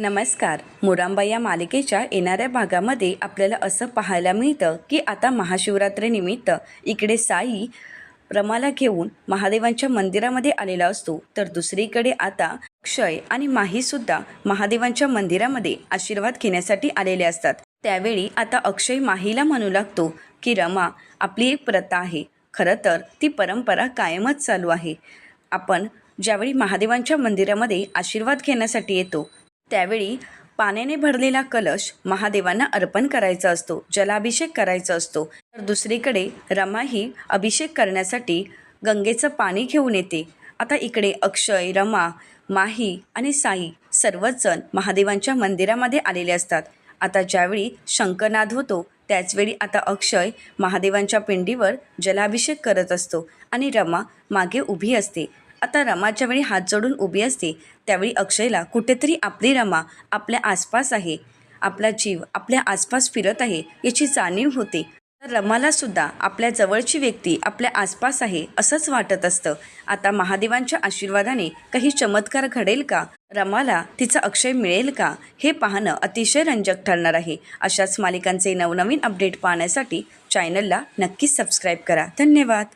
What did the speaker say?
नमस्कार. मुरांबा या मालिकेच्या येणाऱ्या भागामध्ये आपल्याला असं पाहायला मिळतं की आता महाशिवरात्रीनिमित्त इकडे साई रमाला घेऊन महादेवांच्या मंदिरामध्ये आलेला असतो. तर दुसरीकडे आता अक्षय आणि माहीसुद्धा महादेवांच्या मंदिरामध्ये आशीर्वाद घेण्यासाठी आलेले असतात. त्यावेळी आता अक्षय माहीला म्हणू लागतो की रमा आपली एक प्रथा आहे. खरं तर ती परंपरा कायमच चालू आहे. आपण ज्यावेळी महादेवांच्या मंदिरामध्ये आशीर्वाद घेण्यासाठी येतो त्यावेळी पाण्याने भरलेला कलश महादेवांना अर्पण करायचा असतो जलाभिषेक करायचा असतो. तर दुसरीकडे रमा ही अभिषेक करण्यासाठी गंगेचं पाणी घेऊन येते. आता इकडे अक्षय रमा माही आणि साई सर्वच जण महादेवांच्या मंदिरामध्ये आलेले असतात. आता ज्यावेळी शंकरनाद होतो त्याचवेळी आता अक्षय महादेवांच्या पिंडीवर जलाभिषेक करत असतो आणि रमा मागे उभी असते. आता रमा ज्यावेळी हात जोडून उभी असते. त्यावेळी अक्षयला कुठेतरी आपली रमा आपल्या आसपास आहे. आपला जीव आपल्या आसपास फिरत आहे याची जाणीव होते. तर रमालासुद्धा आपल्या जवळची व्यक्ती आपल्या आसपास आहे असंच वाटत असतं. आता महादेवांच्या आशीर्वादाने काही चमत्कार घडेल का? रमाला तिचा अक्षय मिळेल का? हे पाहणं अतिशय रंजक ठरणार आहे. अशाच मालिकांचे नवनवीन अपडेट पाहण्यासाठी चॅनलला नक्कीच सबस्क्राईब करा. धन्यवाद.